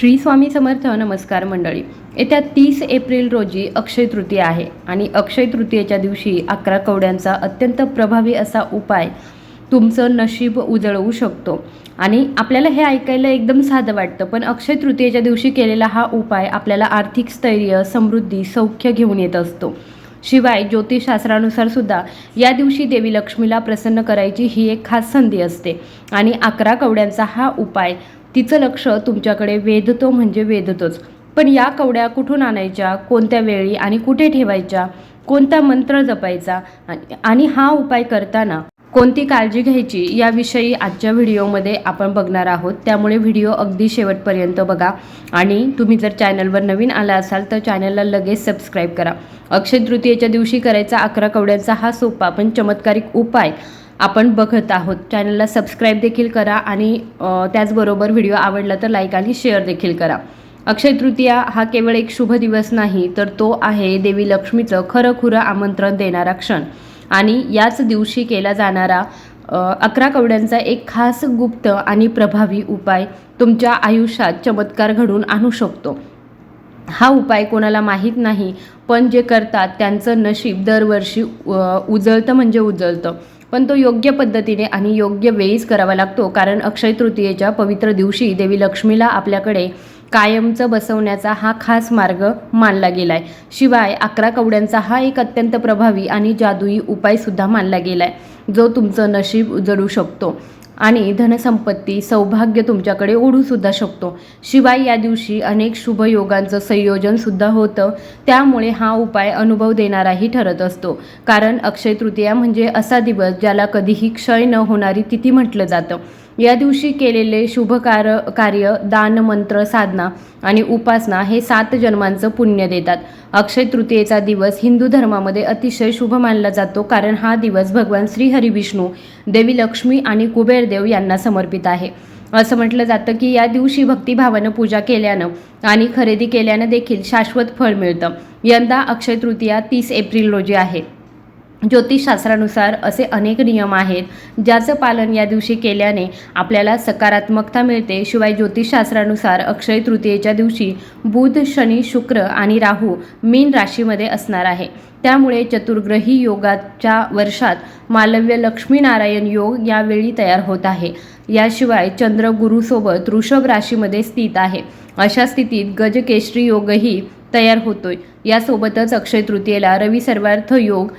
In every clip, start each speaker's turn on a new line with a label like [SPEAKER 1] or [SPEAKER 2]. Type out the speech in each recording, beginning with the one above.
[SPEAKER 1] श्री स्वामी समर्थ नमस्कार मंडळी. येत्या तीस एप्रिल रोजी अक्षय तृतीया आहे आणि अक्षय तृतीयेच्या दिवशी अकरा कवड्यांचा अत्यंत प्रभावी असा उपाय तुमचं नशीब उजळवू शकतो. आणि आपल्याला हे ऐकायला एकदम साधं वाटतं पण अक्षय तृतीयेच्या दिवशी केलेला हा उपाय आपल्याला आर्थिक स्थैर्य समृद्धी सौख्य घेऊन येत असतो. शिवाय ज्योतिषशास्त्रानुसार सुद्धा या दिवशी देवी लक्ष्मीला प्रसन्न करायची ही एक खास संधी असते. आणि अकरा कवड्यांचा हा उपाय तिचं लक्ष तुमच्याकडे वेधतो म्हणजे वेधतोच. पण या कवड्या कुठून आणायच्या कोणत्या वेळी आणि कुठे ठेवायच्या कोणता मंत्र जपायचा आणि- आणि हा उपाय करताना कोणती काळजी घ्यायची याविषयी आजच्या व्हिडिओमध्ये आपण बघणार आहोत. त्यामुळे व्हिडिओ अगदी शेवटपर्यंत बघा. आणि तुम्ही जर चॅनलवर नवीन आला असाल तर चॅनलला लगेच सबस्क्राईब करा. अक्षय तृतीयेच्या दिवशी करायचा अकरा कवड्यांचा हा सोपा पण चमत्कारिक उपाय आपण बघत आहोत. चॅनलला सबस्क्राईब देखील करा आणि त्याचबरोबर व्हिडिओ आवडला तर लाईक आणि शेअर देखील करा. अक्षय तृतीया हा केवळ एक शुभ दिवस नाही तर तो आहे देवी लक्ष्मीचं खरं खुरं आमंत्रण देणारा क्षण. आणि याच दिवशी केला जाणारा अकरा कवड्यांचा एक खास गुप्त आणि प्रभावी उपाय तुमच्या आयुष्यात चमत्कार घडून आणू शकतो. हा उपाय कोणाला माहीत नाही पण जे करतात त्यांचं नशीब दरवर्षी उजळतं म्हणजे उजळतं. पण तो योग्य पद्धतीने आणि योग्य वेळीच करावा लागतो कारण अक्षय तृतीयेच्या पवित्र दिवशी देवी लक्ष्मीला आपल्याकडे कायमचं बसवण्याचा हा खास मार्ग मानला गेलाय. शिवाय अकरा कवड्यांचा हा एक अत्यंत प्रभावी आणि जादुई उपायसुद्धा मानला गेलाय जो तुमचं नशीब उजळू शकतो. आणि धनसंपत्ती सौभाग्य तुमच्याकडे ओढूसुद्धा शकतो. शिवाय या दिवशी अनेक शुभ योगांचं होतं. त्यामुळे हा उपाय अनुभव देणाराही ठरत असतो. कारण अक्षय तृतीया म्हणजे असा दिवस ज्याला कधीही क्षय न होणारी तिथी म्हटलं जातं. या दिवशी केलेले शुभ कार कार्य दान मंत्र साधना आणि उपासना हे सात जन्मांचं पुण्य देतात. अक्षय तृतीयेचा दिवस हिंदू धर्मामध्ये अतिशय शुभ मानला जातो कारण हा दिवस भगवान श्री हरिविष्णू देवी लक्ष्मी आणि कुबेरदेव यांना समर्पित आहे. असं म्हटलं जातं की या दिवशी भक्तिभावानं पूजा केल्यानं आणि खरेदी केल्यानं देखील शाश्वत फळ मिळतं. यंदा अक्षय तृतीया तीस एप्रिल रोजी आहे. ज्योतिषशास्त्रानुसार असे अनेक नियम आहेत ज्याचं पालन या दिवशी केल्याने आपल्याला सकारात्मकता मिळते. शिवाय ज्योतिषशास्त्रानुसार अक्षय तृतीयेच्या दिवशी बुध शनी शुक्र आणि राहू मीन राशीमध्ये असणार आहे. त्यामुळे चतुर्ग्रही योगाच्या वर्षात मालव्य लक्ष्मीनारायण योग यावेळी तयार होत आहे. याशिवाय चंद्र गुरुसोबत वृषभ राशीमध्ये स्थित आहे. अशा स्थितीत गजकेशरी योगही तयार होतोय. यासोबतच अक्षय तृतीयेला रवी सर्वार्थ योग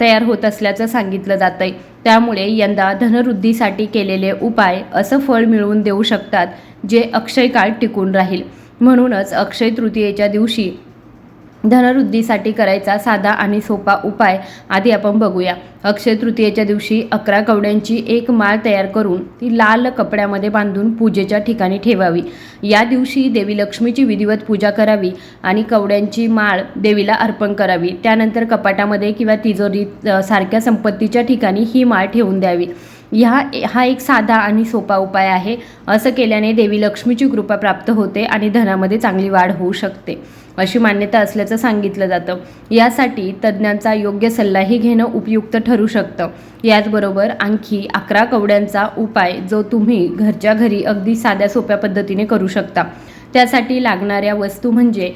[SPEAKER 1] तयार होत असल्याचं सांगितलं जातं आहे त्यामुळे यंदा धनवृद्धीसाठी केलेले उपाय असं फळ मिळवून देऊ शकतात जे अक्षय काळ टिकून राहील. म्हणूनच अक्षय तृतीयेच्या दिवशी धनवृद्धीसाठी करायचा साधा आणि सोपा उपाय आधी आपण बघूया. अक्षय तृतीयेच्या दिवशी अकरा कवड्यांची एक माळ तयार करून ती लाल कपड्यामध्ये बांधून पूजेच्या ठिकाणी ठेवावी. या दिवशी देवी लक्ष्मीची विधिवत पूजा करावी आणि कवड्यांची माळ देवीला अर्पण करावी. त्यानंतर कपाटामध्ये किंवा तिजोरीत सारख्या संपत्तीच्या ठिकाणी ही माळ ठेवून द्यावी. ह्या हा एक साधा आणि सोपा उपाय आहे. असं केल्याने देवी लक्ष्मीची कृपा प्राप्त होते आणि धनामध्ये चांगली वाढ होऊ शकते अशी मान्यता असल्याचं सांगितलं जातं. यासाठी तज्ज्ञांचा योग्य सल्लाही घेणं उपयुक्त ठरू शकतं. याचबरोबर आणखी अकरा कवड्यांचा उपाय जो तुम्ही घरच्या घरी अगदी साध्या सोप्या पद्धतीने करू शकता. त्यासाठी लागणाऱ्या वस्तू म्हणजे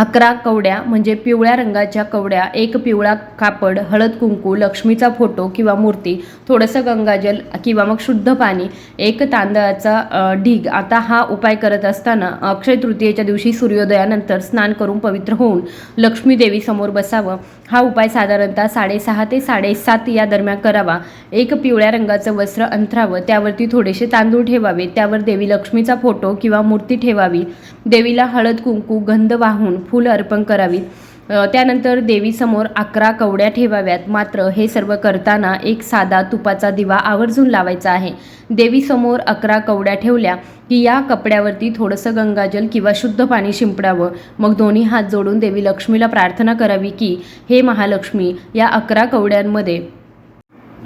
[SPEAKER 1] अकरा कवड्या म्हणजे पिवळ्या रंगाच्या कवड्या एक पिवळा कापड हळद कुंकू लक्ष्मीचा फोटो किंवा मूर्ती थोडंसं गंगाजल किंवा मग शुद्ध पाणी एक तांदळाचा ढीग. आता हा उपाय करत असताना अक्षय तृतीयेच्या दिवशी सूर्योदयानंतर स्नान करून पवित्र होऊन लक्ष्मी देवीसमोर बसावं. हा उपाय साधारणतः साडेसहा ते साडेसात या दरम्यान करावा. एक पिवळ्या रंगाचं वस्त्र अंथरावं त्यावरती थोडेसे तांदूळ ठेवावे. त्यावर देवी लक्ष्मीचा फोटो किंवा मूर्ती ठेवावी. देवीला हळद कुंकू गंध वाहून फुलं अर्पण करावीत. त्यानंतर देवीसमोर अकरा कवड्या ठेवाव्यात. मात्र हे सर्व करताना एक साधा तुपाचा दिवा आवर्जून लावायचा आहे. देवीसमोर अकरा कवड्या ठेवल्या की या कपड्यावरती थोडंसं गंगाजल किंवा शुद्ध पाणी शिंपडावं. मग दोन्ही हात जोडून देवी लक्ष्मीला प्रार्थना करावी की हे महालक्ष्मी या अकरा कवड्यांमध्ये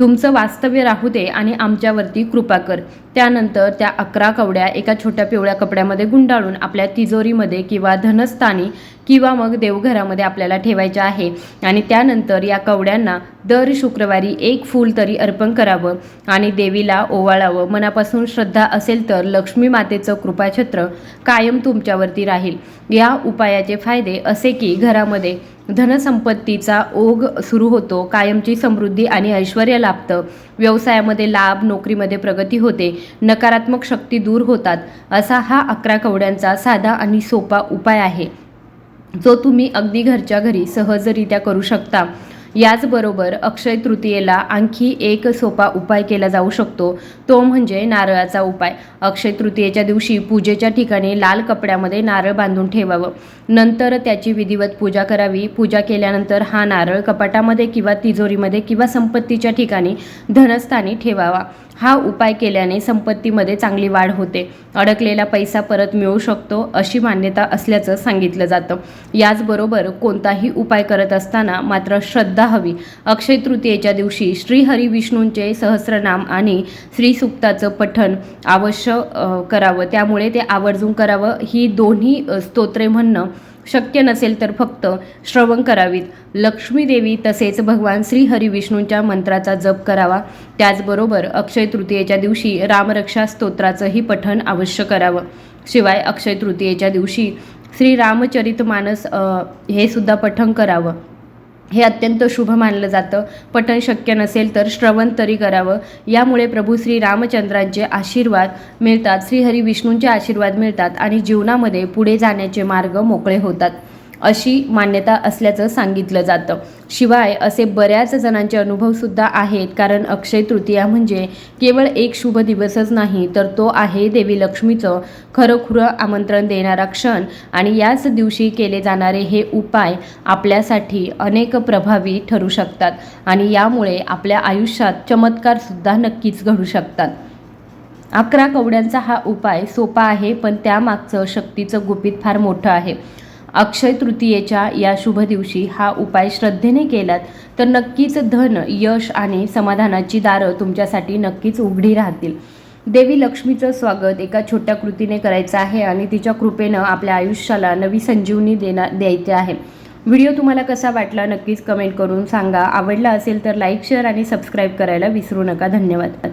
[SPEAKER 1] तुमचं वास्तव्य राहू दे आणि आमच्यावरती कृपा कर. त्यानंतर त्या अकरा कवड्या एका छोट्या पिवळ्या कपड्यामध्ये गुंडाळून आपल्या तिजोरीमध्ये किंवा धनस्थानी किंवा मग देवघरामध्ये आपल्याला ठेवायच्या आहे. आणि त्यानंतर या कवड्यांना दर शुक्रवारी एक फूल तरी अर्पण करावं आणि देवीला ओवाळावं. मनापासून श्रद्धा असेल तर लक्ष्मी मातेचं कृपाछत्र कायम तुमच्यावरती राहील. या उपायाचे फायदे असे की घरामध्ये धनसंपत्तीचा ओघ सुरू होतो कायमची समृद्धी आणि ऐश्वर लाभतं. व्यवसायामध्ये लाभ नोकरीमध्ये प्रगती होते. नकारात्मक शक्ती दूर होतात असा हा अकरा कवड्यांचा साधा आणि सोपा उपाय आहे. जो तुम्ही अगदी घरच्या घरी सहजरित्या करू शकता. याचबरोबर अक्षय तृतीयेला आणखी एक सोपा उपाय केला जाऊ शकतो. तो म्हणजे नारळाचा उपाय. अक्षय तृतीयेच्या दिवशी पूजेच्या ठिकाणी लाल कपड्यामध्ये नारळ बांधून ठेवावं. नंतर त्याची विधिवत पूजा करावी. पूजा केल्यानंतर हा नारळ कपाटामध्ये किंवा तिजोरीमध्ये किंवा संपत्तीच्या ठिकाणी धनस्थानी ठेवावा. हा उपाय केल्याने संपत्तीमध्ये चांगली वाढ होते. अडकलेला पैसा परत मिळू शकतो अशी मान्यता असल्याचं सांगितलं जातं. याचबरोबर कोणताही उपाय करत असताना मात्र श्रद्धा हवी. अक्षय तृतीयेच्या दिवशी श्रीहरी विष्णूंचे सहस्रनाम आणि श्री सुक्ताचं पठण अवश्य करावं. त्यामुळे ते आवर्जून करावं. ही दोन्ही स्तोत्रे म्हणणं शक्य नसेल तर फक्त श्रवण करावीत. लक्ष्मीदेवी तसेच भगवान श्री हरी विष्णूंच्या मंत्राचा जप करावा. त्याचबरोबर अक्षय तृतीयेच्या दिवशी रामरक्षा स्तोत्राचंही पठण अवश्य करावं. शिवाय अक्षय तृतीयेच्या दिवशी श्री रामचरितमानस हे सुद्धा पठण करावं. हे अत्यंत शुभ मानलं जातं. पठण शक्य नसेल तर श्रवण तरी करावं. यामुळे प्रभू श्री रामचंद्रांचे आशीर्वाद मिळतात श्रीहरी विष्णूंचे आशीर्वाद मिळतात आणि जीवनामध्ये पुढे जाण्याचे मार्ग मोकळे होतात. अशी मान्यता असल्याचं सांगितलं जातं. शिवाय असे बऱ्याच जणांचे अनुभवसुद्धा आहेत कारण अक्षय तृतीया म्हणजे केवळ एक शुभ दिवसच नाही तर तो आहे देवी लक्ष्मीचं खरंखुरं आमंत्रण देणारा क्षण आणि याच दिवशी केले जाणारे हे उपाय आपल्यासाठी अनेक प्रभावी ठरू शकतात आणि यामुळे आपल्या आयुष्यात चमत्कारसुद्धा नक्कीच घडू शकतात. अकरा कवड्यांचा हा उपाय सोपा आहे पण त्यामागचं शक्तीचं गुपित फार मोठं आहे. अक्षय तृतीयेच्या या शुभ दिवशी हा उपाय श्रद्धेने केलात तर नक्कीच धन यश आणि समाधानाची दारं तुमच्यासाठी नक्कीच उघडी राहतील. देवी लक्ष्मीचं स्वागत एका छोट्या कृतीने करायचं आहे आणि तिच्या कृपेनं आपल्या आयुष्याला नवी संजीवनी देणार द्यायची आहे. व्हिडिओ तुम्हाला कसा वाटला नक्कीच कमेंट करून सांगा. आवडला असेल तर लाईक शेअर आणि सबस्क्राईब करायला विसरू नका. धन्यवाद.